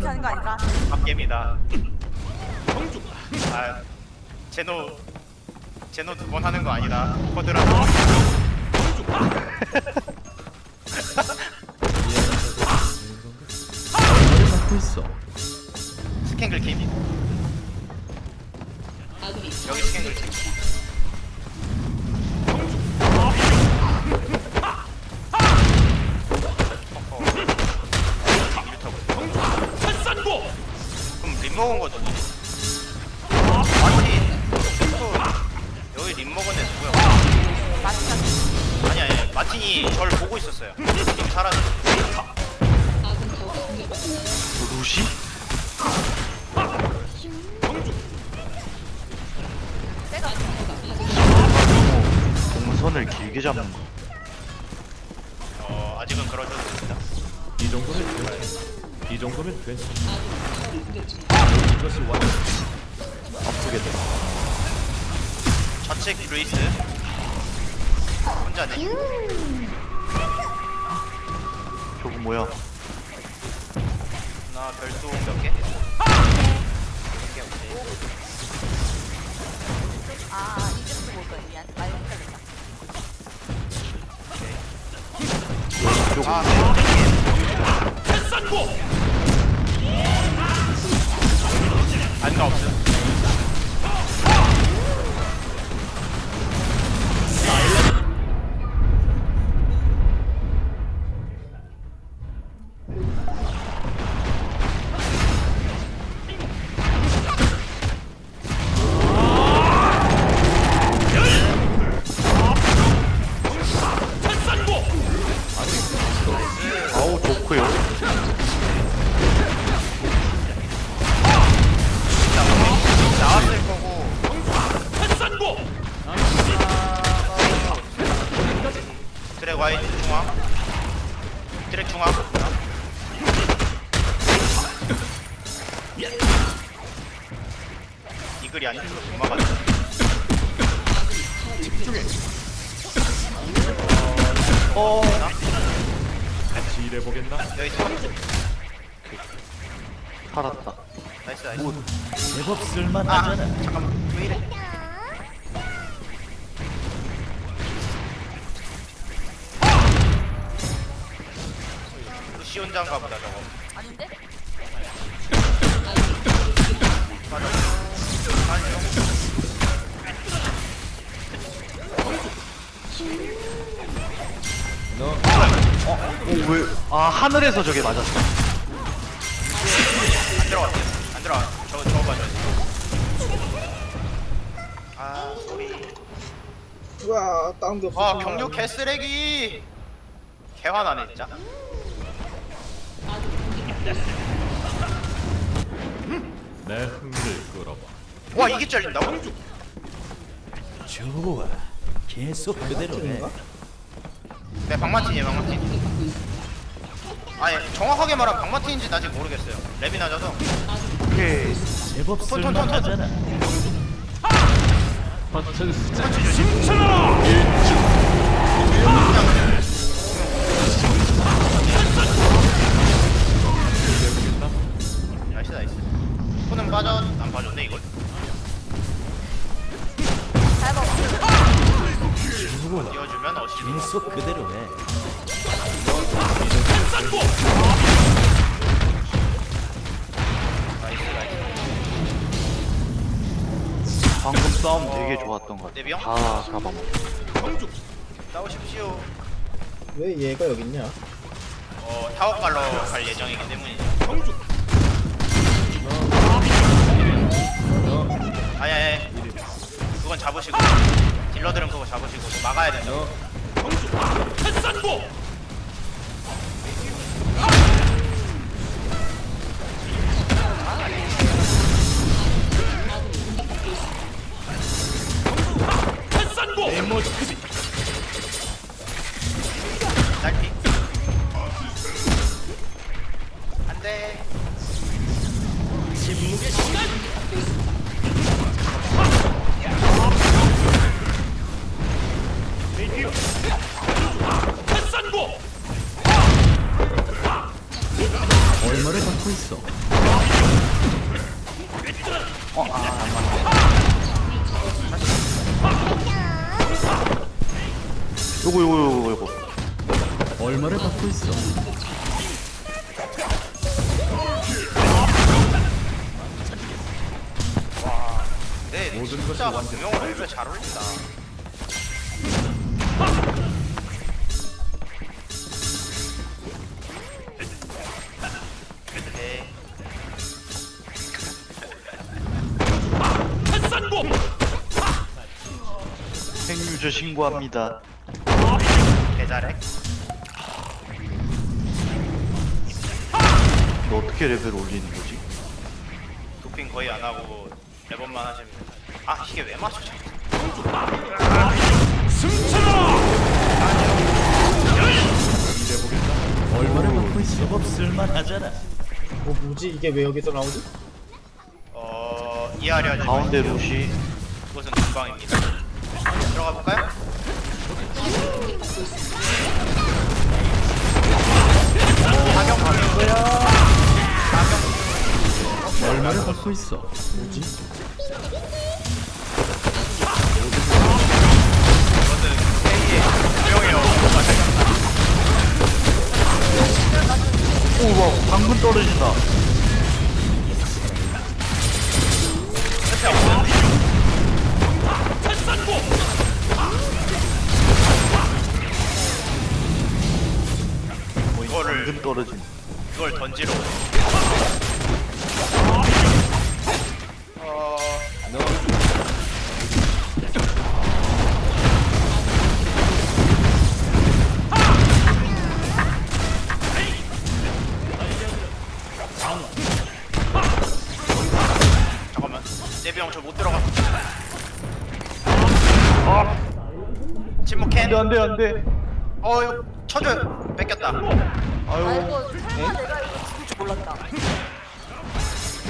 그렇게 하는 거 아닌가? 밥개입니다. 아, 제노 제노 두 번 하는 거 아니다. 코드라. 있어? 스캔글 킴. 여기 스캔글 킴. 아니, 또 여기 림 먹은 애 누구야? 맞지? 아니 아니 마틴이 저를 보고 있었어요. 림이 사라졌어. 루시? 내가 동선을 길게 잡는 거. 어 아직은 그러셔도 됩니다. 이 정도면 괜찮. 이 정도면 괜찮. 이것이 완. 아프게 돼. 좌측 루이스 혼자네. 저거 뭐야? 나 별도 몇 개? 몇개 없지. 아 이제부터 볼 거야 미안. 나 이거 헷갈렸다. 저거 아, 네. 안가 없음. 이글이 아니고 도망갔어. 어. 같이 일해 보겠나? 여기 서 살았다. 나이스 나이스. 제법 아 쓸만하잖아. 잠깐만 왜 이래? 루시 혼자인가 보다 저거. 어 왜? 아 하늘에서 저게 맞았어. 안 들어갔어. 안 들어가. 저거 저거 봐줘. 아 소리. 우와 다운도 와 경력 개쓰레기. 개화나네 진짜. 내 흥미를 끌어봐. 와 이게 잘린다고? 좋아. 계속 그대로 해. 네 박마틴이에요 박마틴. 아니 정확하게 말하면 박마틴인지 아직 모르겠어요. 랩이 낮아서. 오케이. 제법. 쓸만하잖아. 버튼 수자. 나이스 나이스. 손은 빠져 안 빠졌네 이걸. 이어주면 어시로. 계속 그대로 해. 싸움 되게 좋았던 것 같아. 네 명? 다 잡아먹. 싸우십시오. 왜 얘가 여기 있냐 어 타워 갈러 갈 예정이기 때문이죠. 아야야. 그건 잡으시고 딜러들은 그거 잡으시고 막아야 된다. 날피. 안돼. 얼마를 더 받고 있어. 어, 아, 안 맞네. 요거, 요거, 요거, 요거. 얼마를 받고 있어? 네 모든 진짜 것이 완전- 랩에 잘 어울린다 네 생유저 신고합니다. 개잘해 너 어떻게 레벨 올리는 거지? 도핑 거의 안 하고 레번만 하시면 돼요 아 이게 왜 맞춰 자꾸 얼마를 받고 있어? 없을만 하잖아. 뭐 뭐지 이게 왜 여기서 나오지? 어 이해하려 하지 가운데 마세요. 루시. 이것은 금방입니다 들어가 볼까요? 얼마를 받고 있어? 뭐지? 이것은 K의 분명해요 오, 와, 방금 떨어진다. 떨어진. 이걸 던지러. 어... 잠깐만 제비 형 저 못 들어가 아, 침묵해 안 돼, 안 돼, 안 돼. 어 이거 쳐줘요 뺏겼다 아유 아이고 설마 내가 이거 죽을 줄 몰랐다.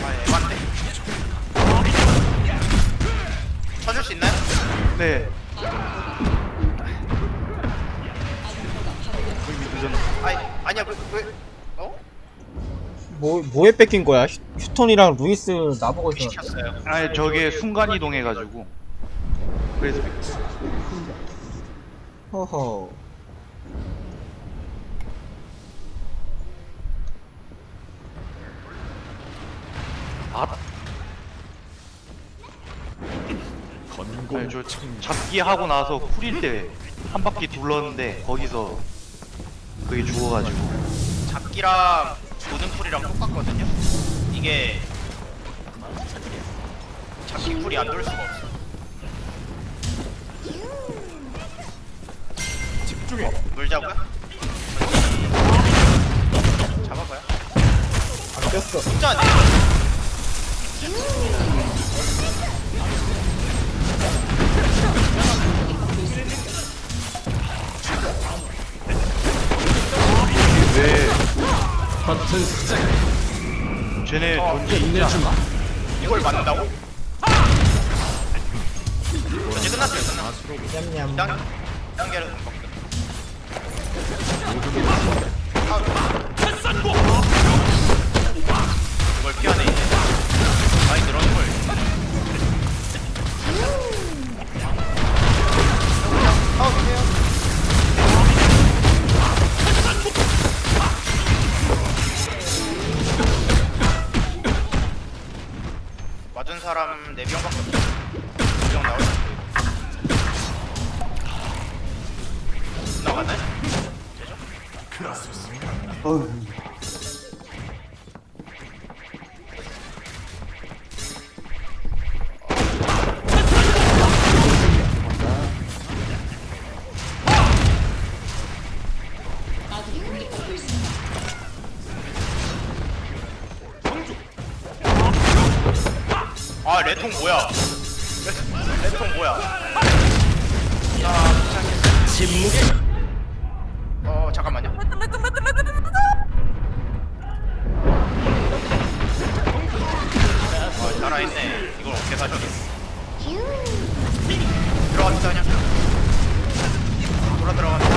아 에반데 쳐줄 수 있나요? 네. 늦었네. 아니 아니야 왜, 왜 어? 뭐 뭐에 뺏긴 거야? 휴, 휴톤이랑 루이스 나보고 있었는데 시켰어요 아니, 저게 순간 이동해가지고. 그래서 허허 아, 건공 아니, 저 잡기 하고 나서 쿨일 때 한 바퀴 둘렀는데 거기서 그게 죽어가지고. 잡기랑 도는 풀이랑 똑같거든요. 이게 잡기 풀이 안 돌 수가 없어. 집중해. 물자고요? 잡아봐요. 안 꼈어 진짜 안 돼. 왜 버튼 시작. 쟤네 어, 던지 진짜 내주마. 이걸 맞는다고? 이제 끝났어요. 끝났어. 냠냠 2단, 2단계를 이걸 피하네 이제. 많이 늘어는 걸. 싸워주세요. 맞은 사람 4명밖에 없어. 2명 나올 수 있고. 나갔나요? 되죠? 아 레통 뭐야? 레- 레통 뭐야? 아 시작했어. 침묵의 어 잠깐만요. 아 살아있네. 이걸 어떻게 가져게? 들어갑시다 그냥. 돌아 들어갑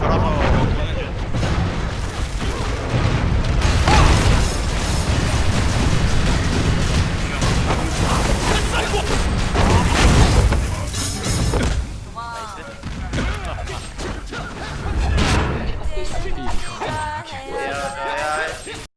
저라서